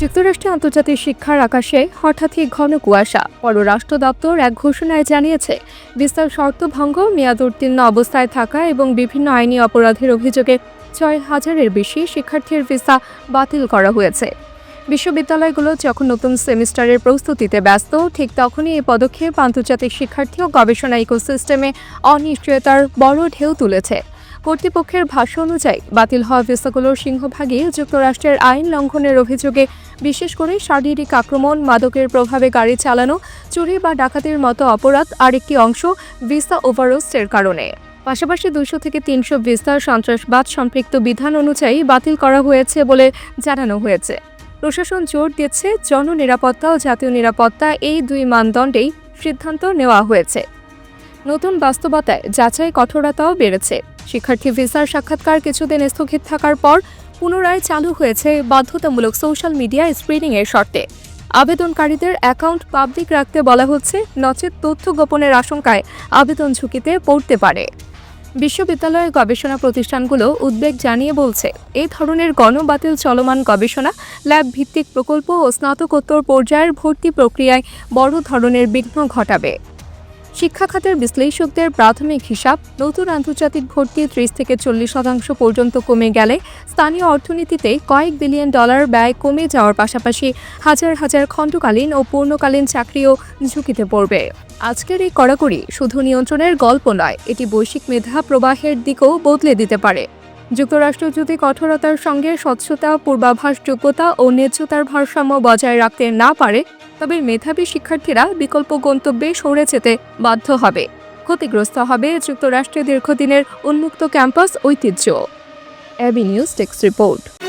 যুক্তরাষ্ট্রে আন্তর্জাতিক শিক্ষার আকাশে হঠাৎই ঘন কুয়াশা। পররাষ্ট্র দপ্তর এক ঘোষণায় জানিয়েছে, বিস্তার শর্ত ভঙ্গ মেয়াদ উত্তীর্ণ অবস্থায় থাকা এবং বিভিন্ন আইনি অপরাধের অভিযোগে ছয় হাজারের বেশি শিক্ষার্থীর ভিসা বাতিল করা হয়েছে। বিশ্ববিদ্যালয়গুলো যখন নতুন সেমিস্টারের প্রস্তুতিতে ব্যস্ত, ঠিক তখনই এই পদক্ষেপ আন্তর্জাতিক শিক্ষার্থী ও গবেষণা ইকোসিস্টেমে অনিশ্চয়তার বড় ঢেউ তুলেছে। কর্তৃপক্ষের ভাষ্য অনুযায়ী বাতিল হওয়া ভিসাগুলোর সিংহভাগই যুক্তরাষ্ট্রের আইন লঙ্ঘনের অভিযোগে, বিশেষ করে শারীরিক আক্রমণ, মাদকের প্রভাবে গাড়ি চালানো, চুরি বা ডাকাতির মতো অপরাধ আরেকটি অংশ ভিসা ওভারোস্টের কারণে। পাশাপাশি দুশো থেকে তিনশো ভিসা সন্ত্রাসবাদ সম্পৃক্ত বিধান অনুযায়ী বাতিল করা হয়েছে বলে জানানো হয়েছে। প্রশাসন জোর দিচ্ছে জননিরাপত্তা ও জাতীয় নিরাপত্তা এই দুই মানদণ্ডেই সিদ্ধান্ত নেওয়া হয়েছে। নতুন বাস্তবতায় যাচাই কঠোরতাও বেড়েছে। শিক্ষার্থী ভিসার সাক্ষাৎকার কিছুদিন স্থগিত থাকার পর পুনরায় চালু হয়েছে বাধ্যতামূলক সোশ্যাল মিডিয়া স্ক্রিনিংয়ের শর্তে। আবেদনকারীদের অ্যাকাউন্ট পাবলিক রাখতে বলা হচ্ছে, নচেত তথ্য গোপনের আশঙ্কায় আবেদন ঝুঁকিতে পড়তে পারে। বিশ্ববিদ্যালয়ের গবেষণা প্রতিষ্ঠানগুলো উদ্বেগ জানিয়ে বলছে এই ধরনের গণবাতিল চলমান গবেষণা ল্যাব ভিত্তিক প্রকল্প ও স্নাতকোত্তর পর্যায়ের ভর্তি প্রক্রিয়ায় বড় ধরনের বিঘ্ন ঘটাবে। শিক্ষা খাতের বিশ্লেষকদের প্রাথমিক হিসাব, নতুন আন্তর্জাতিক ভর্তি ত্রিশ থেকে চল্লিশ শতাংশ পর্যন্ত কমে গেলে স্থানীয় অর্থনীতিতে কয়েক বিলিয়ন ডলার ব্যয় কমে যাওয়ার পাশাপাশি হাজার হাজার খণ্ডকালীন ও পূর্ণকালীন চাকরিও ঝুঁকিতে পড়বে। আজকের এই কড়াকড়ি শুধু নিয়ন্ত্রণের গল্প নয়, এটি বৈশ্বিক মেধা প্রবাহের দিকেও বদলে দিতে পারে। যুক্তরাষ্ট্র যদি কঠোরতার সঙ্গে স্বচ্ছতা পূর্বাভাস যোগ্যতা ও ন্যায্যতার ভারসাম্য বজায় রাখতে না পারে, তবে মেধাবী শিক্ষার্থীরা বিকল্প গন্তব্যে সরে যেতে বাধ্য হবে। ক্ষতিগ্রস্ত হবে যুক্তরাষ্ট্রে দীর্ঘদিনের উন্মুক্ত ক্যাম্পাস ঐতিহ্য। AB news report.